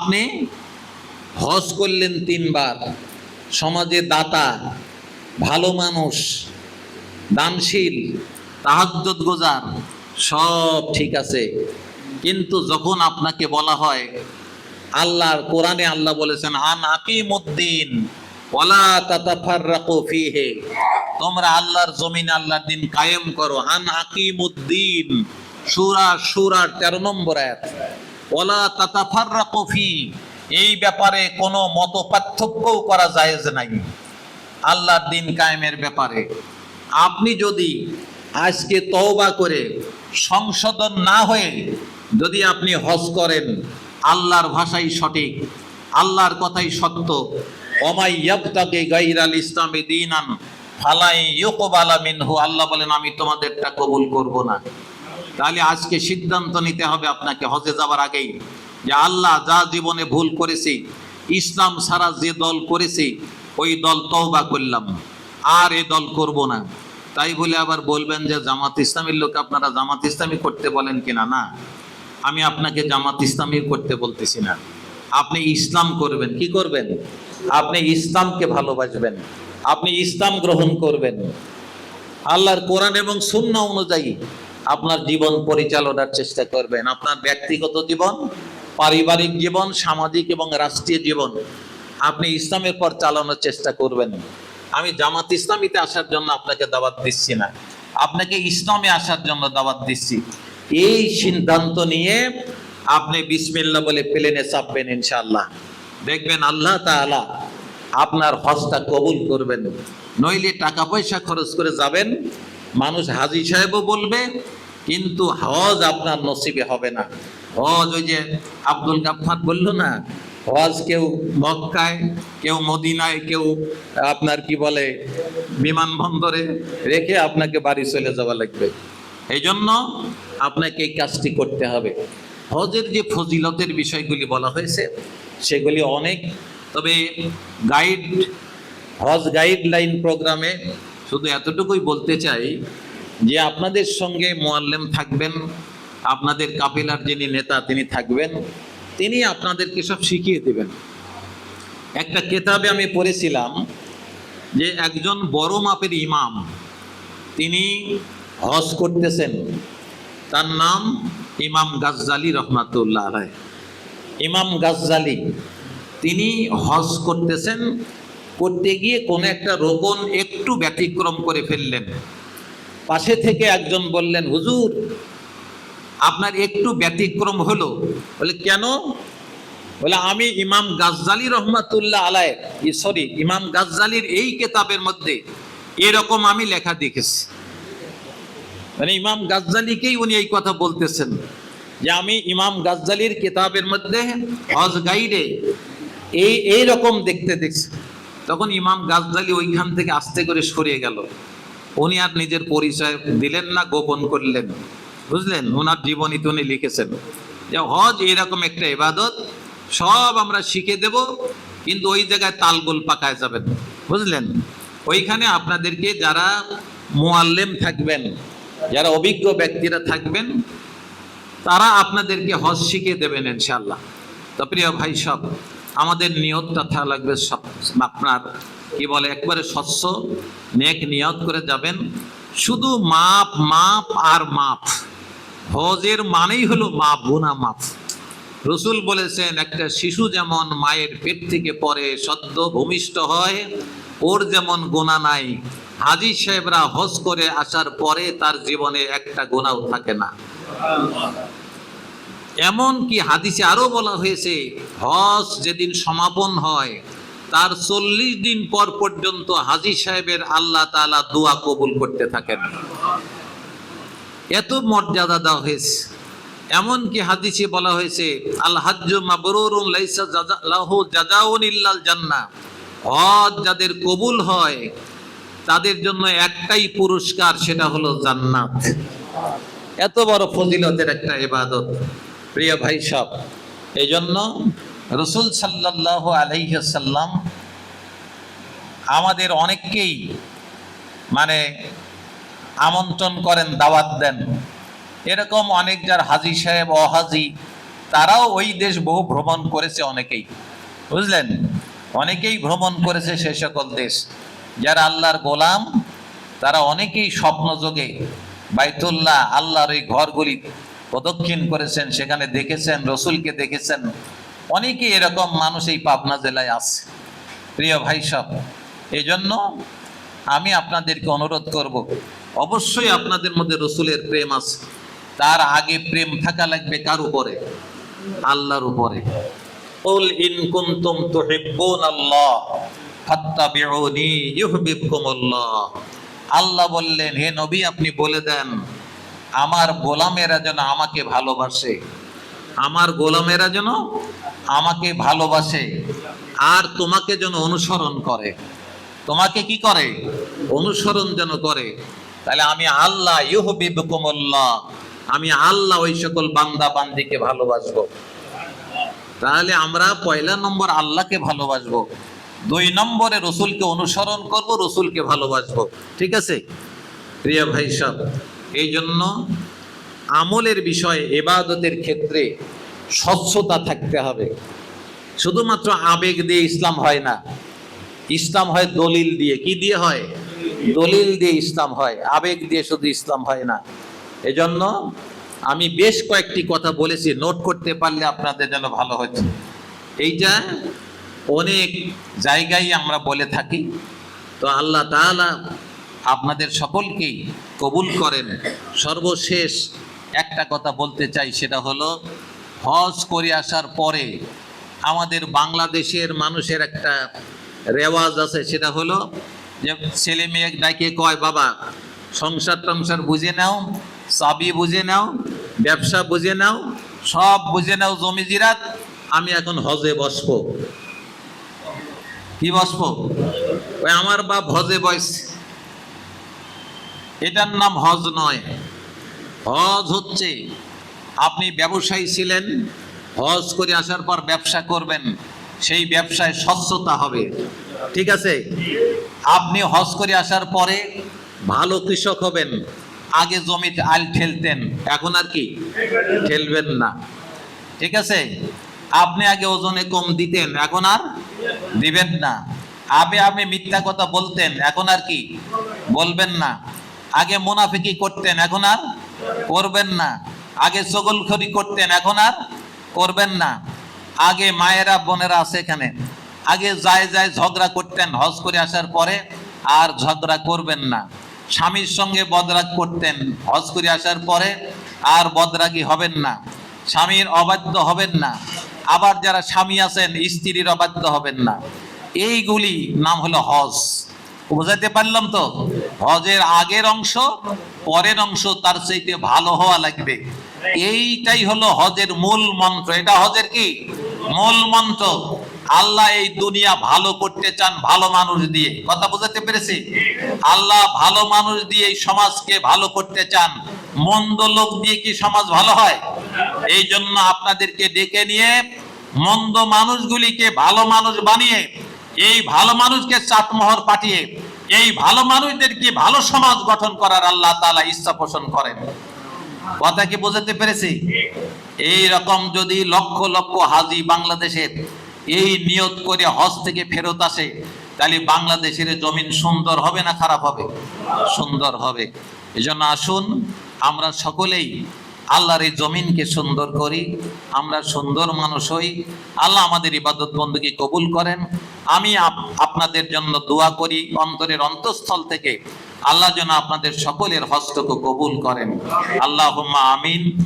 আপনি হজ করলেন তিনবার, সমাজে দাতা, ভালো মানুষ, দানশীল তাহাজ্জত গোজার, সব ঠিক আছে। কিন্তু যখন আপনাকে বলা হয়, আল্লাহর কোরআনে আল্লাহ বলেছেন, আন আকিমুদ্দিন, ওয়ালা তাতাফাররাকু ফিহি। তোমরা আল্লাহর জমিন, আল্লাহর দিন কায়েম করো। আন আকিমুদ্দিন। সূরা, সূরার 13 নম্বর আয়াত। ওয়ালা তাতাফাররাকু ফি। এই ব্যাপারে কোনো মত পার্থক্যও করা জায়েজ নাই। আল্লাহর দিন কায়েমের ব্যাপারে। আপনি যদি আজকে তওবা করে সংশোধন না হয়ে যদি আপনি হজ করেন, আল্লাহর ভাষাই সঠিক, আল্লাহর কথাই সত্য। ওমাই ইয়াবতাকি গায়রাল ইসলামি দীনান, ফালাই ইউকবালা মিনহু। আল্লাহ বলেন, আমি তোমাদেরটা কবুল করব না। তাহলে আজকে সিদ্ধান্ত নিতে হবে আপনাকে হজে যাবার আগেই যে আল্লাহ যা জীবনে ভুল করেছি, ইসলাম সারা যে দল করেছি, ওই দল তওবা করলাম, আর এ দল করব না। তাই বলে আবার বলবেন যে জামাত ইসলামের লোক আপনারা জামাত ইসলামী করতে বলেন কিনা? না, আমি আপনাকে জামাত ইসলামী করতে বলতেছি না। আপনি ইসলাম করবেন, কি করবেন? আপনি ইসলামকে ভালোবাসবেন, আপনি ইসলাম গ্রহণ করবেন। আল্লাহর কোরআন এবং শূন্য অনুযায়ী আপনার জীবন পরিচালনার চেষ্টা করবেন। আপনার ব্যক্তিগত জীবন, পারিবারিক জীবন, সামাজিক এবং রাষ্ট্রীয় জীবন, আপনি ইসলামের পর চালানোর চেষ্টা করবেন। আমি জামাত ইসলামীতে আসার জন্য আপনাকে দাওয়াত দিচ্ছি না। আপনাকে ইসলামে আসার জন্য দাওয়াত দিচ্ছি। এই সিদ্ধান্ত নিয়ে আপনি বিসমিল্লা বলে প্লেনে চাপবেন ইনশাআল্লাহ। দেখবেন আল্লাহ তাআলা আপনার হজটা কবুল করবেন। নইলে টাকা পয়সা খরচ করে যাবেন। মানুষ হাজি সাহেবও বলবে, কিন্তু হজ আপনার নসিবে হবে না। হজ ওই যে আব্দুল গাফফার বলল না, হজ কেউ মক্কায়, কেউ মদিনায়, কেউ আপনার কি বলে বিমানবন্দরে রেখে আপনাকে বাড়ি চলে যাওয়া লাগবে। এই জন্য আপনাকে এই কাজটি করতে হবে। হজের যে ফজিলতের বিষয়গুলি বলা হয়েছে, সেগুলি অনেক। তবে গাইড হজ গাইডলাইন প্রোগ্রামে শুধু এতটুকুই বলতে চাই যে আপনাদের সঙ্গে মোয়াল্লেম থাকবেন, আপনাদের কাপিলার যিনি নেতা তিনি থাকবেন, তিনি আপনাদেরকে সব শিখিয়ে দেবেন। একটা কেতাবে আমি পড়েছিলাম যে একজন বড় মাপের ইমাম, তিনি হজ করতেছেন। তার নাম ইমাম গাজ্জালি রহমাতুল্লাহ আলাই ইমাম গাজ্জালি, তিনি হজ করতেছেন করতে গিয়ে কোনো একটা রোপণ একটু ব্যতিক্রম করে ফেললেন। পাশে থেকে একজন বললেন, হুজুর, আপনার একটু ব্যতিক্রম হলো। বলে, কেন? বলে, আমি ইমাম গাজ্জালি রহমাতুল্লাহ আলাই সরি, ইমাম গাজ্জালির এই কেতাবের মধ্যে এরকম আমি লেখা দেখেছি। মানে ইমাম গাজ্জালিকেই উনি এই কথা বলতেছেন যে, আমি ইমাম গাজ্জালির কিতাবের মধ্যে হজ গাইডে এই এই রকম দেখতে দেখছি। তখন ইমাম গাজ্জালি ওইখান থেকে আস্তে করে সরিয়ে গেল। উনি আর নিজের পরিচয় দিলেন না, গোপন করলেন। বুঝলেন? ওনার জীবনী তো উনি লিখেছেন। যে হজ এরকম একটা ইবাদত, সব আমরা শিখে দেব, কিন্তু ওই জায়গায় তালগোল পাকায় যাবেন। বুঝলেন? ওইখানে আপনাদেরকে যারা মোয়াল্লেম থাকবেন, যারা অভিজ্ঞ ব্যক্তিরা থাকবেন, তারা আপনাদেরকে হজ শিখিয়ে দেবেন ইনশাল্লাহ তো প্রিয় ভাই সব আমাদের নিয়তটা থাকা লাগবে আপনার, কি বলে, একবারে স্বচ্ছ, নেক নিয়ত করে যাবেন। শুধু মাপ মাপ আর মাপ। হজের মানেই হলো মাপ গুনা মাপ। রসুল বলেছেন, একটা শিশু যেমন মায়ের পেট থেকে পরে সদ্য ভূমিষ্ঠ হয়, ওর যেমন গোনা নাই। হাজি সাহেবরা হজ করে আসার পরে তার জীবনে একটা গোনাও থাকে না। এমন কি হাদিসে আরও বলা হয়েছে, হজ যেদিন সমাপন হয়, তার চল্লিশ দিন পর পর্যন্ত হাজি সাহেবের আল্লাহ তাআলা দোয়া কবুল করতে থাকেন। এত মর্যাদা দেওয়া হয়েছে। এমন কি হাদিসে বলা হয়েছে, আল হাজ্জু লাইসা লাহু জাজাউন ইল্লাল হজ যাদের কবুল হয়, তাদের জন্য একটাই পুরস্কার, সেটা হলো জান্নাত। এত বড় ফজিলতের একটা ইবাদত। প্রিয় ভাই সব এই জন্য রসুল সাল্লাহ আলাইসাল্লাম আমাদের অনেককেই মানে আমন্ত্রণ করেন, দাওয়াত দেন। এরকম অনেক যার হাজি সাহেব, অহাজি, তারাও ওই দেশ বহু ভ্রমণ করেছে অনেকেই। বুঝলেন? অনেকেই ভ্রমণ করেছে সে সকল দেশ। যারা আল্লাহর গোলাম, তারা অনেকেই স্বপ্ন যোগে বাইতুল্লাহ, আল্লাহর ওই ঘরগুলি প্রদক্ষিণ করেছেন সেখানে দেখেছেন রসুলকে দেখেছেন অনেকেই এরকম মানুষ এই পাবনা জেলায় আছে প্রিয় ভাই সব এই জন্য আমি আপনাদেরকে অনুরোধ করব অবশ্যই আপনাদের মধ্যে রসুলের প্রেম আছে তার আগে প্রেম থাকা লাগবে কার উপরে আল্লাহর উপরে قل إن كنتم تحبون الله فاتبعوني يحببكم الله আল্লাহ বললেন হে নবী আপনি বলে দেন আমার গোলামেরা যেন আমাকে ভালোবাসে। আমার গোলামেরা যেন আমাকে ভালোবাসে। আর তোমাকে যেন অনুসরণ করে। তোমাকে কি করে? অনুসরণ যেন করে। তাহলে আমি আল্লাহ ইউহবিবকুমুল্লাহ আমি আল্লাহ ওই সকল বান্দা বান্দিকে ভালোবাসবো। তাহলে আমরা পয়লা নম্বর আল্লাহকে ভালোবাসবো। দুই নম্বরে রসুলকে অনুসরণ করব রসুলকে ভালোবাসবো। ঠিক আছে? প্রিয় ভাই সব এই জন্য আমলের বিষয়ে এবাদতের ক্ষেত্রে স্বচ্ছতা থাকতে হবে। শুধুমাত্র আবেগ দিয়ে ইসলাম হয় না। ইসলাম হয় দলিল দিয়ে। কি দিয়ে হয়? দলিল দিয়ে ইসলাম হয়। আবেগ দিয়ে শুধু ইসলাম হয় না। এজন্য আমি বেশ কয়েকটি কথা বলেছি। নোট করতে পারলে আপনাদের জন্য ভালো হতো। এইটা অনেক জায়গায় আমরা বলে থাকি। তো আল্লাহ তাআলা আপনাদের সকলকেই কবুল করেন। সর্বশেষ একটা কথা বলতে চাই, সেটা হলো, হজ করে আসার পরে আমাদের বাংলাদেশের মানুষের একটা রেওয়াজ আছে, সেটা হলো যে ছেলে মেয়ে ডাকে, কয়, বাবা, সংসার টংসার বুঝে নাও, চাবি বুঝে নাও, ব্যবসা বুঝে নাও, সব বুঝে নাও, জমি জিরাত, আমি এখন হজে বসবো। কি বসবো? ওই আমার বাপ হজে বয়স এটার নাম হজ নয়। হজ হচ্ছে আপনি ব্যবসায়ী ছিলেন, হজ করে আসার পর ব্যবসা করবেন, সেই ব্যবসায় স্বচ্ছতা হবে। ঠিক আছে? আপনি হজ করে আসার পরে ভালো কৃষক হবেন, আগে জমিতে আল ঠেলতেন, এখন আর কি ঠেলবেন না। ঠিক আছে? আপনি আগে ওজনে কম দিতেন, এখন আর দিবেন না। আগে আপনি মিথ্যা কথা বলতেন, এখন আর কি বলবেন না। আগে মুনাফিকি করতেন, এখন আর করবেন না। আগে চগলখড়ি করতেন, এখন আর করবেন না। আগে মায়েরা, বোনেরা আছে এখানে। আগে যায় যায় ঝগড়া করতেন, হজ করে আসার পরে আর ঝগড়া করবেন না। স্বামীর সঙ্গে বদরাগ করতেন, হজ করে আসার পরে আর বদরাগী হবেন না। স্বামীর অবাধ্য হবেন না। আবার যারা স্বামী আছেন, স্ত্রীর অবাধ্য হবেন না। এইগুলি নাম হলো হজ। বোঝাতে পারলাম তো? হজের আগের অংশ, পরের অংশ তার চাইতে ভালো হওয়া লাগবে। এইটাই হলো হজের মূল মন্ত্র। এটা হজের কি? মূল মন্ত্র। আল্লাহ এই দুনিয়া ভালো করতে চান ভালো মানুষ দিয়ে। কথা বোঝাতে পেরেছি? আল্লাহ ভালো মানুষ দিয়ে এই সমাজকে ভালো করতে চান। মন্দ লোক দিয়ে কি সমাজ ভালো হয়? এই জন্য আপনাদেরকে ডেকে নিয়ে মন্দ মানুষগুলিকে ভালো মানুষ বানিয়ে, এই ভালো মানুষকে চাটমোহর পাঠিয়ে এই ভালো মানুষদেরকে ভালো সমাজ গঠন করার আল্লাহ তাআলা ইচ্ছা পোষণ করেন। কথা কি বোঝাতে পেরেছি? এই রকম যদি লক্ষ লক্ষ হাজি বাংলাদেশের এই নিয়ত করে হজ থেকে ফেরত আসে, তাহলে বাংলাদেশের জমিন সুন্দর হবে না খারাপ হবে? সুন্দর হবে। এজন্য আসুন, আমরা সকলেই আল্লাহর এই জমিনকে সুন্দর করি, আমরা সুন্দর মানুষ হই। আল্লাহ আমাদের ইবাদত বন্ধুকে কবুল করেন। আমি আপ- আপনাদের জন্য দোয়া করি অন্তরের অন্তঃস্থল থেকে। আল্লাহ যেন আপনাদের সকলের হস্তকে কবুল করেন। আল্লাহ আমিন।